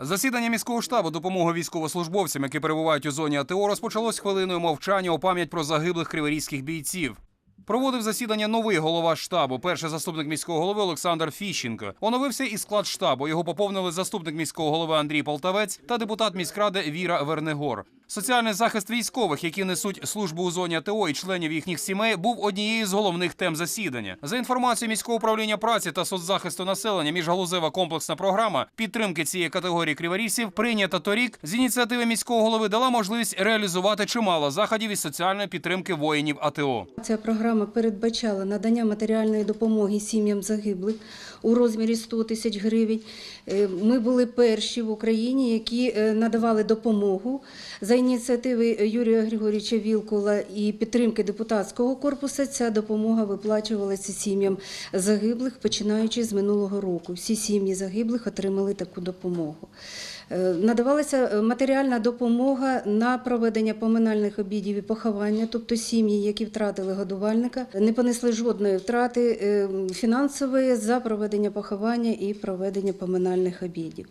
Засідання міського штабу допомоги військовослужбовцям, які перебувають у зоні АТО, розпочалось хвилиною мовчання у пам'ять про загиблих криворізьких бійців. Проводив засідання новий голова штабу, перший заступник міського голови Олександр Фіщенко. Оновився і склад штабу. Його поповнили заступник міського голови Андрій Полтавець та депутат міськради Віра Вернегор. Соціальний захист військових, які несуть службу у зоні АТО і членів їхніх сімей, був однією з головних тем засідання. За інформацією міського управління праці та соцзахисту населення, міжгалузева комплексна програма підтримки цієї категорії криворізців прийнята торік з ініціативи міського голови дала можливість реалізувати чимало заходів із соціальної підтримки воїнів АТО. Ця програма передбачала надання матеріальної допомоги сім'ям загиблих у розмірі 100 тисяч гривень. Е, Ми були перші в Україні, які е, надавали допомогу за ініціативи Юрія Григорійовича Вілкула і підтримки депутатського корпусу. Ця допомога виплачувалася сім'ям загиблих, починаючи з минулого року. Всі сім'ї загиблих отримали таку допомогу. Е, Надавалася матеріальна допомога на проведення поминальних обідів і поховання, тобто сім'ї, які втратили годувальника, не понесли жодної втрати е, фінансової за проведення поховання і проведення поминальних обідів.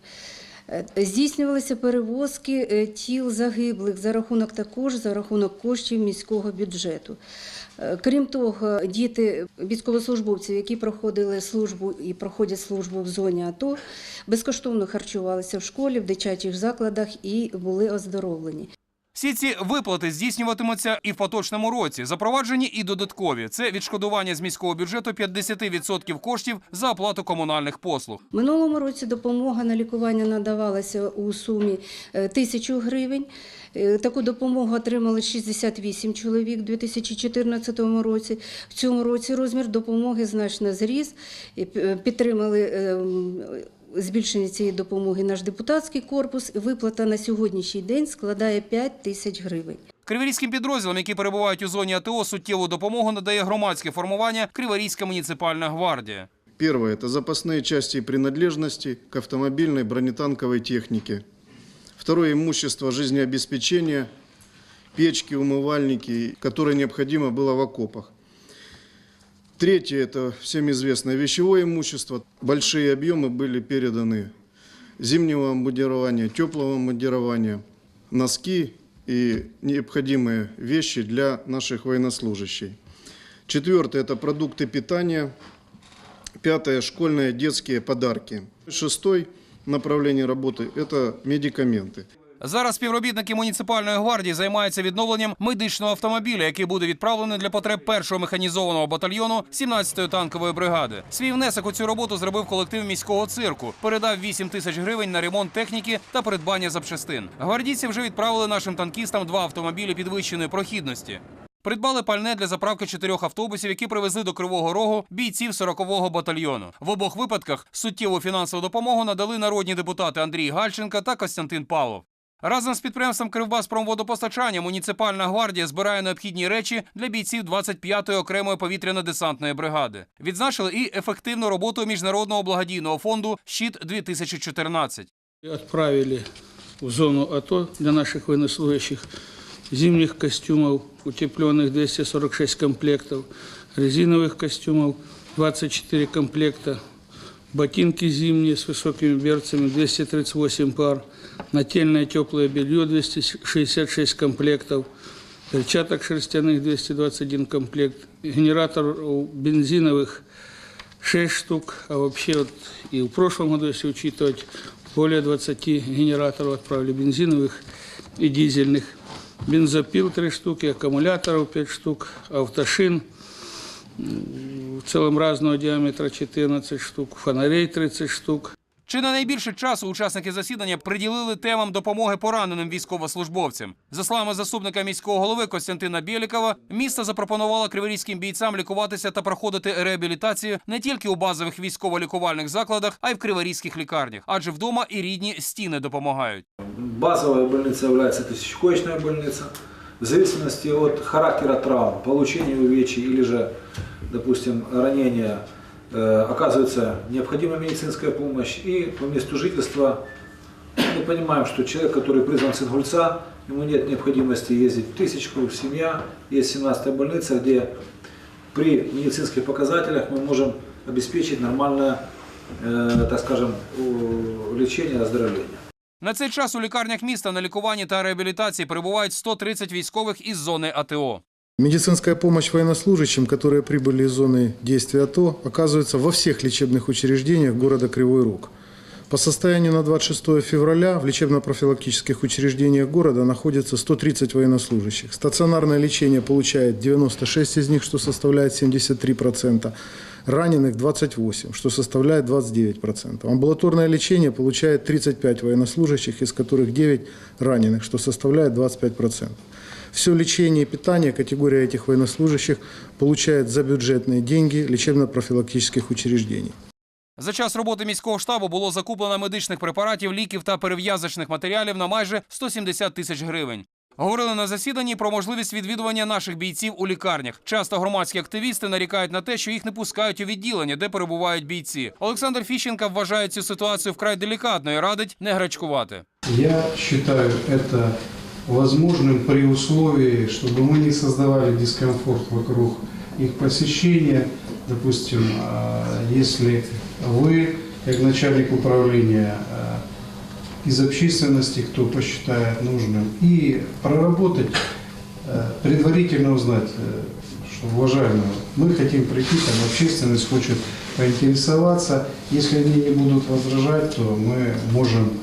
Е, Здійснювалися перевозки е, тіл загиблих за рахунок також за рахунок коштів міського бюджету. Е, Крім того, діти військовослужбовців, які проходили службу і проходять службу в зоні АТО, безкоштовно харчувалися в школі, в дитячих закладах і були оздоровлені. Всі ці виплати здійснюватимуться і в поточному році. Запроваджені і додаткові. Це відшкодування з міського бюджету 50% коштів за оплату комунальних послуг. Минулому році допомога на лікування надавалася у сумі е, тисячу гривень. Е, Таку допомогу отримали 68 чоловік у 2014 році. В цьому році розмір допомоги значно зріс. Підтримали е, м, збільшення цієї допомоги наш депутатський корпус. Виплата на сьогоднішній день складає 5 тисяч гривень. Криворізьким підрозділам, які перебувають у зоні АТО, суттєву допомогу надає громадське формування Криворізька муніципальна гвардія. Первое – это запасные части и принадлежности к автомобильной бронетанковой технике. Второе – имущество жизнеобеспечения, печки, умывальники, которые необходимо было в окопах. Третье – это всем известное вещевое имущество. Большие объемы были переданы зимнего обмундирования, теплого обмундирования, носки и необходимые вещи для наших военнослужащих. Четвертое – это продукты питания, Пятое – школьные детские подарки. Шестой направление работы – это медикаменты. Зараз співробітники муніципальної гвардії займаються відновленням медичного автомобіля, який буде відправлений для потреб першого механізованого батальйону 17-ї танкової бригади. Свій внесок у цю роботу зробив колектив міського цирку. Передав 8 тисяч гривень на ремонт техніки та придбання запчастин. Гвардійці вже відправили нашим танкістам два автомобілі підвищеної прохідності. Придбали пальне для заправки чотирьох автобусів, які привезли до Кривого Рогу бійців 40-го батальйону. В обох випадках суттєву фінансову допомогу надали народні депутати Андрій Гальченка та Костянтин Павлов. Разом з підприємством «Кривбаспромводопостачання» муніципальна гвардія збирає необхідні речі для бійців 25-ї окремої повітряно-десантної бригади. Відзначили і ефективну роботу міжнародного благодійного фонду «Щит 2014 И Отправили в зону АТО для наших военнослужащих зимних костюмов, утепленных 246 комплектов, резиновых костюмов 24 комплекта, ботинки зимние с высокими берцами 238 пар, нательное теплое белье 266 комплектов, перчаток шерстяных 221 комплект, генераторов бензиновых 6 штук, а вообще вот и в прошлом году, если учитывать, более 20 генераторов отправили бензиновых и дизельных. Бензопил 3 штуки, аккумуляторов 5 штук, автошин целом разного диаметра 14 штук, фонарей 30 штук. Чи не найбільше часу учасники засідання приділили темам допомоги пораненим військовослужбовцям? За словами заступника міського голови Костянтина Білікова, місто запропонувало криворізьким бійцям лікуватися та проходити реабілітацію не тільки у базових військово-лікувальних закладах, а й в криворізьких лікарнях, адже вдома і рідні стіни допомагають. Базовая больница является тысячекоечная больница. В зависимости от характера травм, получения увечий или же, допустим, ранения, э, оказывается необходима медицинская помощь. И по месту жительства мы понимаем, что человек, который призван с Ингульца, ему нет необходимости ездить в Тысячку, в Семья. Есть 17-я больница, где при медицинских показателях мы можем обеспечить нормальное, э, так скажем, у- лечение, оздоровление. На цей час у лікарнях міста на лікуванні та реабілітації перебувають 130 військових із зони АТО. Медицинская помощь военнослужащим, которые прибыли из зоны действия АТО, оказывается во всех лечебных учреждениях города Кривой Рог. По состоянию на 26 февраля в лечебно-профилактических учреждениях города находится 130 военнослужащих. Стационарное лечение получает 96 из них, что составляет 73%. Раненых 28, что составляет 29%. Амбулаторное лечение получает 35 военнослужащих, из которых 9 раненых, что составляет 25%. Все лечение и питание категория этих военнослужащих получает за бюджетные деньги лечебно-профилактических учреждений. За час роботи міського штабу було закуплено медичних препаратів, ліків та перев'язочних матеріалів на майже 170 тисяч гривень. Говорили на засіданні про можливість відвідування наших бійців у лікарнях. Часто громадські активісти нарікають на те, що їх не пускають у відділення, де перебувають бійці. Олександр Фіщенка вважає цю ситуацію вкрай делікатною. і Радить не грачкувати. Я считаю это возможным при условии, чтобы мы не создавали дискомфорт вокруг их посещения. Допустим, а, если вы, как начальник управления, а, из общественности, кто посчитает нужным, и проработать, э, предварительно узнать, э, что, уважаемые, мы хотим прийти, там общественность хочет поинтересоваться. Если они не будут возражать, то мы можем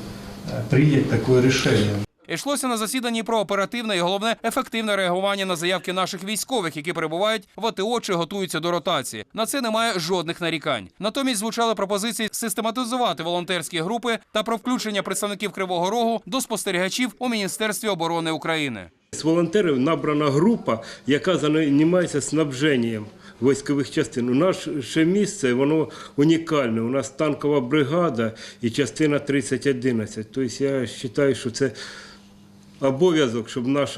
э, принять такое решение. Йшлося на засіданні про оперативне і головне ефективне реагування на заявки наших військових, які перебувають в АТО чи готуються до ротації. На це немає жодних нарікань. Натомість звучали пропозиції систематизувати волонтерські групи та про включення представників Кривого Рогу до спостерігачів у Міністерстві оборони України. З волонтерів набрана група, яка займається снабженням військових частин. У наше місце воно унікальне. У нас танкова бригада і частина 3011. Тобто я вважаю, що це обов'язок, щоб наш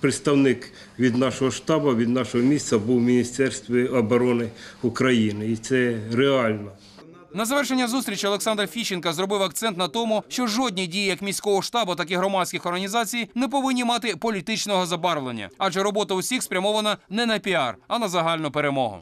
представник від нашого штабу, від нашого місця був в Міністерстві оборони України. І це реально. На завершення зустрічі Олександр Фіщенка зробив акцент на тому, що жодні дії як міського штабу, так і громадських організацій не повинні мати політичного забарвлення, адже робота усіх спрямована не на піар, а на загальну перемогу.